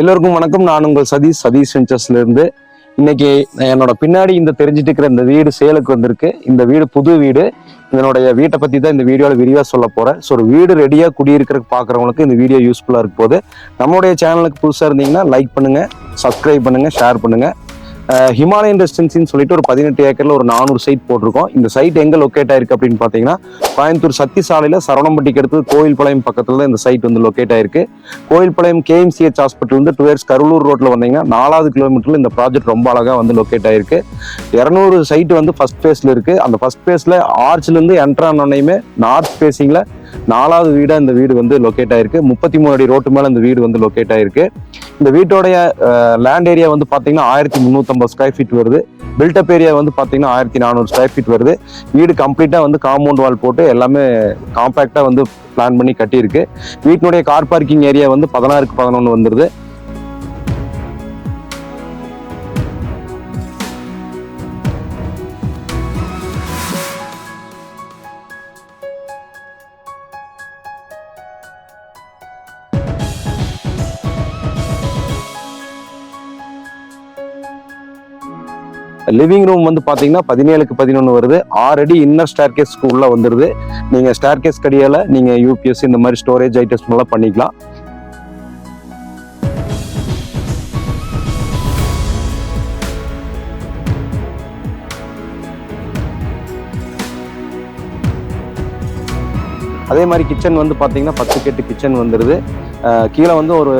எல்லோருக்கும் வணக்கம். நான் உங்கள் சதீஷ். சதீஷ் வெஞ்சர்ஸ்ல இருந்து இன்னைக்கு என்னோட பின்னாடி இந்த தெரிஞ்சிட்டு இருக்கிற இந்த வீடு சேலுக்கு வந்திருக்கு. இந்த வீடு புது வீடு. இதனுடைய வீட்டை பத்தி தான் இந்த வீடியோவில் விரிவாக சொல்ல போறேன். ஸோ ஒரு வீடு ரெடியாக குடியிருக்கிறதுக்கு பார்க்குறவங்களுக்கு இந்த வீடியோ யூஸ்ஃபுல்லாக இருக்க போது நம்மளுடைய சேனலுக்கு புதுசாக இருந்தீங்கன்னா லைக் பண்ணுங்க சப்ஸ்கிரைப் பண்ணுங்க ஷேர் பண்ணுங்க. ஹிமாலயன் ரெசிடென்சின்னு சொல்லிட்டு ஒரு பதினெட்டு ஏக்கர்ல ஒரு நானூறு சைட் போட்டிருக்கோம். இந்த சைட் எங்க லொக்கேட் ஆயிருக்கு அப்படின்னு பாத்தீங்கன்னா கோயம்புத்தூர் சக்தி சாலையில சரவணம்பட்டிக்கு அடுத்து கோயில்பாளையம் பக்கத்துல தான் இந்த சைட் வந்து லொக்கேட் ஆயிருக்கு. கோயில்பாளையம் கேஎம்சிஹெச் ஹாஸ்பிட்டல் வந்து டுவேர்ஸ் கருளூர் ரோட்ல வந்தீங்கன்னா நாலாவது கிலோமீட்டர்ல இந்த ப்ராஜெக்ட் ரொம்ப அழகா வந்து லொக்கேட் ஆயிருக்கு. இரநூறு சைட் வந்து ஃபர்ஸ்ட் ஃபேஸ்ல இருக்கு. அந்த ஃபர்ஸ்ட் ஃபேஸ்ல ஆர்ச்ல இருந்து என்ட்ரு ஆனோடனையுமே நார்த் ஃபேசிங்ல நாலாவது வீடா இந்த வீடு வந்து லொக்கேட் ஆயிருக்கு. முப்பத்தி மூணு அடி ரோட்டு மேல இந்த வீடு வந்து லொக்கேட் ஆயிருக்கு. இந்த வீட்டோடைய லேண்ட் ஏரியா வந்து பார்த்தீங்கன்னா ஆயிரத்தி முந்நூற்றம்பது ஸ்கொயர் ஃபீட் வருது. பில்டப் ஏரியா வந்து பார்த்தீங்கன்னா ஆயிரத்தி நானூறு ஸ்கொயர் ஃபீட் வருது. வீடு கம்ப்ளீட்டாக வந்து காம்பவுண்ட் வால் போட்டு எல்லாமே காம்பேக்டாக வந்து பிளான் பண்ணி கட்டியிருக்கு. வீட்டினுடைய கார் பார்க்கிங் ஏரியா வந்து பதினாறுக்கு பதினொன்று வந்துடுது லிவிங் ரூம் வந்து பார்த்தீங்கன்னா பதினேழுக்கு பதினொன்று வருது. ஆறு அடி இன்னர் ஸ்டேர் கேஸ்க்கு உள்ளே வந்துருது. நீங்கள் ஸ்டேர் கேஸ் கடியால் நீங்கள் யூபிஎஸ் இந்த மாதிரி ஸ்டோரேஜ் ஐட்டம்ஸ் எல்லாம் பண்ணிக்கலாம். அதே மாதிரி கிச்சன் வந்து பார்த்தீங்கன்னா பத்து கெட்டு கிச்சன் வந்துடுது கீழே வந்து ஒரு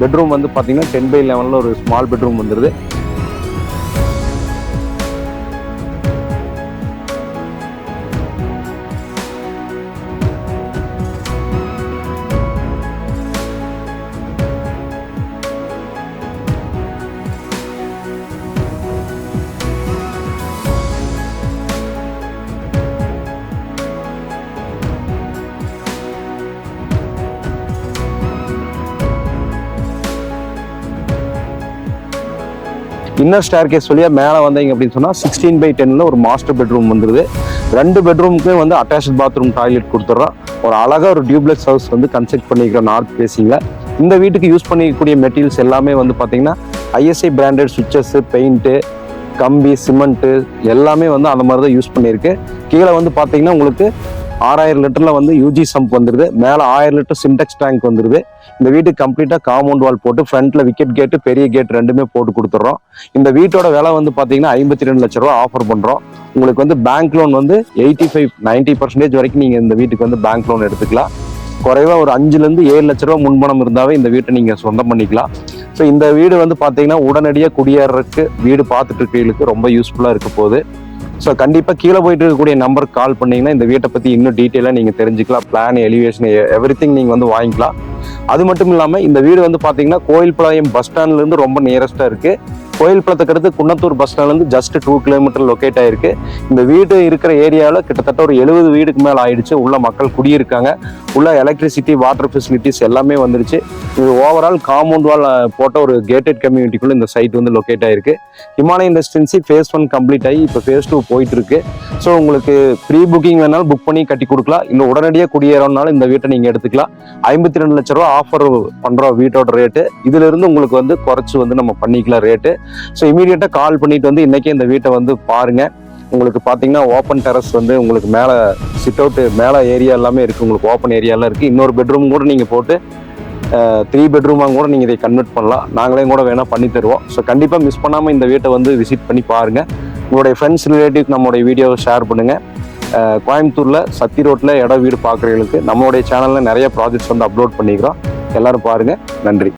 பெட்ரூம் வந்து பார்த்தீங்கன்னா டென் பை லெவனில் ஒரு ஸ்மால் பெட்ரூம் வந்துடுது இன்னர் ஸ்டேர் கேஸ் வழியாக மேலே வந்தீங்க அப்படின்னு சொன்னால் சிக்ஸ்டீன் பை டென்னில் ஒரு மாஸ்டர் பெட்ரூம் வந்துருது. ரெண்டு பெட்ரூமுக்குமே வந்து அட்டாச் பாத்ரூம் டாய்லெட் கொடுத்துட்றோம். ஒரு அழகாக ஒரு டியூப்ளெக்ஸ் ஹவுஸ் வந்து கன்ஸ்ட்ரக்ட் பண்ணிக்கிறோம் நார்த் ஃபேஸிங்கில் இந்த வீட்டுக்கு யூஸ் பண்ணிக்கக்கூடிய மெட்டீரியல்ஸ் எல்லாமே வந்து பார்த்தீங்கன்னா ஐஎஸ்ஐ பிராண்டட் சுவிச்சஸ் பெயிண்ட்டு கம்பி சிமெண்ட்டு எல்லாமே வந்து அந்த மாதிரி தான் யூஸ் பண்ணியிருக்கு. கீழே வந்து பார்த்தீங்கன்னா உங்களுக்கு ஆறாயிரம் லிட்டரில் வந்து யூஜி சம்ப் வந்துடுது மேலே ஆயிரம் லிட்டர் சின்டெக்ஸ் டேங்க் வந்துடுது இந்த வீட்டுக்கு கம்ப்ளீட்டாக காம்பவுண்ட் வால் போட்டு ஃப்ரண்ட்டில் விக்கெட் கேட்டு பெரிய கேட் ரெண்டுமே போட்டு கொடுத்துட்றோம். இந்த வீட்டோட விலை வந்து பார்த்தீங்கன்னா ஐம்பத்தி ரெண்டு லட்ச ரூபா ஆஃபர் பண்ணுறோம் உங்களுக்கு வந்து பேங்க் லோன் வந்து எயிட்டி ஃபைவ் நைன்ட்டி பர்சன்டேஜ் வரைக்கும் நீங்கள் இந்த வீட்டுக்கு வந்து பேங்க் லோன் எடுத்துக்கலாம். குறைவா ஒரு அஞ்சுலேருந்து ஏழு லட்ச ரூபா முன்பணம் இருந்தாவே இந்த வீட்டை நீங்கள் சொந்தம் பண்ணிக்கலாம். ஸோ இந்த வீடு வந்து பார்த்தீங்கன்னா உடனடியாக குடியேறதுக்கு வீடு பார்த்துட்டு இருக்கிறவங்களுக்கு ரொம்ப யூஸ்ஃபுல்லாக இருக்க போகுது. ஸோ கண்டிப்பாக கீழே போயிட்டு இருக்கக்கூடிய நம்பருக்கு கால் பண்ணீங்கன்னா இந்த வீட்டை பற்றி இன்னும் டீட்டெயிலாக நீங்கள் தெரிஞ்சுக்கலாம். பிளான் எலிவேஷன் எவ்ரி திங் நீங்கள் வந்து வாங்கிக்கலாம். அது மட்டும் இல்லாமல் இந்த வீடு வந்து பார்த்தீங்கன்னா கோயில்பாளையம் பஸ் ஸ்டாண்ட்லேருந்து ரொம்ப நியரஸ்ட்டாக இருக்குது கோயில்பாளத்துக்கு அடுத்து குன்னத்தூர் பஸ் ஸ்டாண்ட்லேருந்து ஜஸ்ட் டூ கிலோமீட்டர் லொக்கேட் ஆயிருக்கு. இந்த வீடு இருக்கிற ஏரியாவில் கிட்டத்தட்ட ஒரு எழுபது வீடுக்கு மேலே ஆயிடுச்சு. உள்ள மக்கள் குடியிருக்காங்க. ஃபுல்லாக எலக்ட்ரிசிட்டி வாட்டர் ஃபெசிலிட்டிஸ் எல்லாமே வந்துருச்சு. இது ஓவரால் காம்பவுண்ட் வால் போட்ட ஒரு கேட்டட் கம்யூனிட்டிக்குள்ளே இந்த சைட் வந்து லொக்கேட் ஆகிருக்கு Himalayan residency phase one complete ஆகி இப்போ ஃபேஸ் டூ போயிட்டுருக்கு. ஸோ உங்களுக்கு ப்ரீ புக்கிங் வேணாலும் புக் பண்ணி கட்டி கொடுக்கலாம். இல்லை உடனடியாக குடியேறோம்னாலும் இந்த வீட்டை நீங்கள் எடுத்துக்கலாம். ஐம்பத்தி ரெண்டு லட்ச ரூபா ஆஃபர் பண்ணுறோம் வீட்டோட ரேட்டு இதுல இருந்து உங்களுக்கு வந்து குறைச்சி வந்து நம்ம பண்ணிக்கலாம் ரேட்டு ஸோ இமீடியட்டாக கால் பண்ணிட்டு வந்து இன்றைக்கே இந்த வீட்டை வந்து பாருங்கள் உங்களுக்கு பார்த்தீங்கன்னா ஓப்பன் டெரஸ் வந்து உங்களுக்கு மேலே சிட் அவுட்டு மேலே ஏரியா எல்லாமே இருக்குது உங்களுக்கு ஓப்பன் ஏரியாலாம் இருக்குது இன்னொரு பெட்ரூம் கூட நீங்கள் போட்டு த்ரீ பெட்ரூமாக கூட நீங்கள் இதை கன்வெர்ட் பண்ணலாம். நாங்களே கூட வேணால் பண்ணி தருவோம். ஸோ கண்டிப்பாக மிஸ் பண்ணாமல் இந்த வீட்டை வந்து விசிட் பண்ணி பாருங்கள் உங்களுடைய ஃப்ரெண்ட்ஸ் ரிலேட்டிவ் நம்மளுடைய வீடியோவை ஷேர் பண்ணுங்கள் கோயம்புத்தூரில் சத்தி ரோட்டில் இட வீடு பார்க்குறவங்களுக்கு நம்மளுடைய சேனலில் நிறைய ப்ராஜெக்ட்ஸ் வந்து அப்லோட் பண்ணிக்கிறோம். எல்லாரும் பாருங்கள் நன்றி.